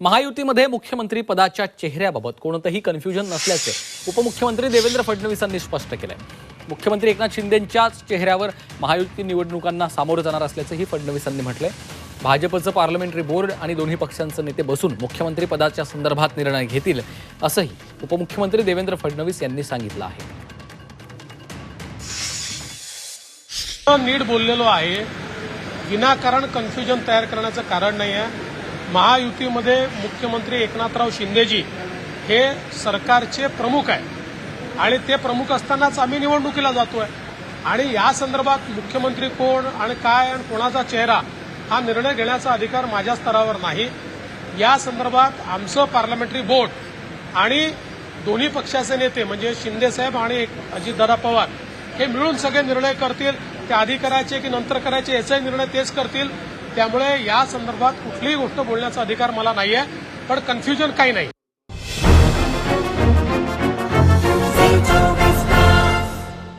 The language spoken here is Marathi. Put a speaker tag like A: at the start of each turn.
A: महायुतीमध्ये मुख्यमंत्री पदाच्या चेहऱ्याबाबत कोणतंही कन्फ्युजन नसल्याचे उपमुख्यमंत्री देवेंद्र फडणवीसांनी स्पष्ट केलंय. मुख्यमंत्री एकनाथ शिंदेंच्याच चेहऱ्यावर महायुती निवडणुकांना सामोरं जाणार असल्याचंही फडणवीसांनी म्हटलंय. भाजपचं पार्लमेंटरी बोर्ड आणि दोन्ही पक्षांचे नेते बसून मुख्यमंत्री पदाच्या संदर्भात निर्णय घेतील असंही उपमुख्यमंत्री देवेंद्र फडणवीस यांनी सांगितलं आहे.
B: नीट बोललेलो आहे. विनाकारण कन्फ्युजन तयार करण्याचं कारण नाही आहे महायुतीमध्ये मुख्यमंत्री एकनाथराव शिंदेजी हे सरकारचे प्रमुख आहे आणि ते प्रमुख असतानाच आम्ही निवडणुकीला जातोय. आणि या संदर्भात मुख्यमंत्री कोण आणि काय आणि कोणाचा चेहरा हा निर्णय घेण्याचा अधिकार माझ्या स्तरावर नाही. या संदर्भात आमचं पार्लमेंटरी बोर्ड आणि दोन्ही पक्षाचे नेते म्हणजे शिंदेसाहेब आणि अजितदादा पवार हे मिळून सगळे निर्णय करतील. ते आधी करायचे की नंतर करायचे याचाही निर्णय तेच करतील. त्यामुळे या संदर्भात कुठलीही गोष्ट बोलण्याचा अधिकार मला नाही आहे पण कन्फ्युजन काही नाही.